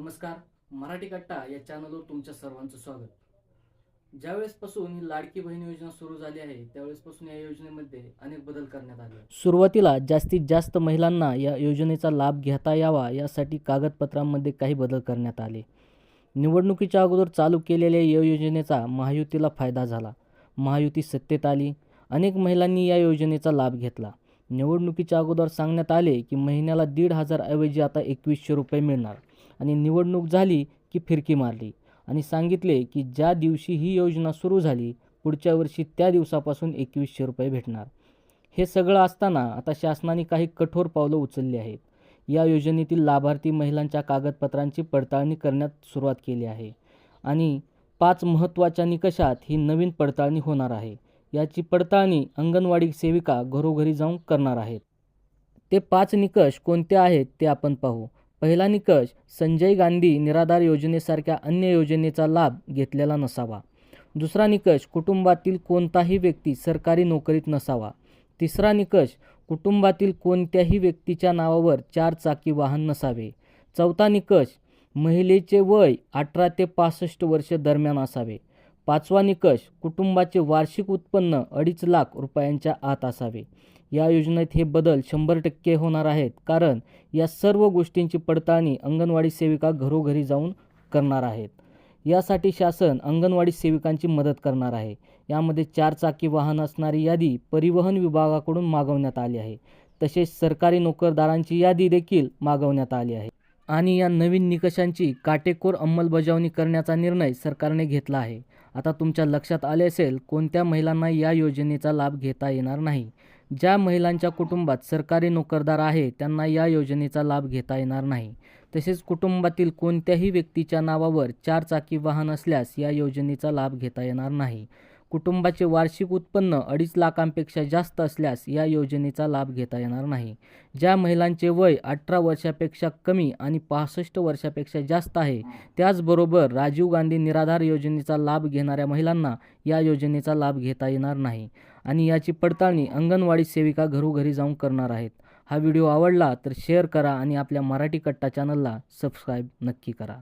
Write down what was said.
नमस्कार मराठी कट्टा या चॅनलवर तुमच्या सर्वांचं स्वागत. ज्यावेळेसपासून ही लाडकी बहीण योजना सुरू झाली आहे त्यावेळेसपासून या योजनेमध्ये अनेक बदल करण्यात आले. सुरुवातीला जास्तीत जास्त महिलांना या योजनेचा लाभ घेता यावा यासाठी कागदपत्रांमध्ये काही बदल करण्यात आले. निवडणुकीच्या अगोदर चालू केलेल्या या योजनेचा महायुतीला फायदा झाला. महायुती सत्तेत आली. अनेक महिलांनी या योजनेचा लाभ घेतला. निवडणुकीच्या अगोदर सांगण्यात आले की महिन्याला दीड हजार ऐवजी आता एकवीसशे रुपये मिळणार. आणि निवडणूक झाली की फिरकी मारली. आणि सांगितले की ज्या दिवशी ही योजना सुरू झाली पुढच्या वर्षी त्या दिवसापासून एकवीसशे रुपये भेटणार. हे सगळं असताना आता शासनाने काही कठोर पावलं उचलली आहेत. या योजनेतील लाभार्थी महिलांच्या कागदपत्रांची पडताळणी करण्यात सुरुवात केली आहे. आणि पाच महत्त्वाच्या निकषात ही नवीन पडताळणी होणार आहे. याची पडताळणी अंगणवाडी सेविका घरोघरी जाऊन करणार आहेत. ते पाच निकष कोणते आहेत ते आपण पाहू. पहिला निकष संजय गांधी निराधार योजनेसारख्या अन्य योजनेचा लाभ घेतलेला नसावा. दुसरा निकष कुटुंबातील कोणताही व्यक्ती सरकारी नोकरीत नसावा. तिसरा निकष कुटुंबातील कोणत्याही व्यक्तीच्या नावावर चार चाकी वाहन नसावे. चौथा निकष महिलेचे वय अठरा ते पासष्ट वर्ष दरम्यान असावे. पाचवा निकष कुटुंबाचे वार्षिक उत्पन्न अडीच लाख रुपयांच्या आत असावे. या योजनेत हे बदल शंभर टक्के होणार आहेत कारण या सर्व गोष्टींची पडताळणी अंगणवाडी सेविका घरोघरी जाऊन करणार आहेत. यासाठी शासन अंगणवाडी सेविकांची मदत करणार आहे. यामध्ये चार चाकी वाहन असणारी यादी परिवहन विभागाकडून मागवण्यात आली आहे. तसेच सरकारी नोकरदारांची यादी देखील मागवण्यात आली आहे. आणि या नवीन निकषांची काटेकोर अंमलबजावणी करण्याचा निर्णय सरकारने घेतला आहे. आता तुमच्या लक्षात आले असेल कोणत्या महिलांना या योजनेचा लाभ घेता येणार नाही. ज्या महिलांच्या कुटुंबात सरकारी नोकरदार आहे त्यांना या योजनेचा लाभ घेता येणार नाही. तसेच कुटुंबातील कोणत्याही व्यक्तीच्या नावावर चार चाकी वाहन असल्यास या योजनेचा लाभ घेता येणार नाही. कुटुंबाचे वार्षिक उत्पन्न अडीच लाखांपेक्षा जास्त असल्यास या योजनेचा लाभ घेता येणार नाही. ज्या महिलांचे वय अठरा वर्षापेक्षा कमी आणि पासष्ट वर्षापेक्षा जास्त आहे त्याचबरोबर राजीव गांधी निराधार योजनेचा लाभ घेणाऱ्या महिलांना या योजनेचा लाभ घेता येणार नाही आणि याची पडताळणी अंगणवाडी सेविका घरोघरी जाऊन करणार आहेत. हा व्हिडिओ आवडला तर शेअर करा आणि आपल्या मराठी कट्टा चॅनलला सबस्क्राईब नक्की करा.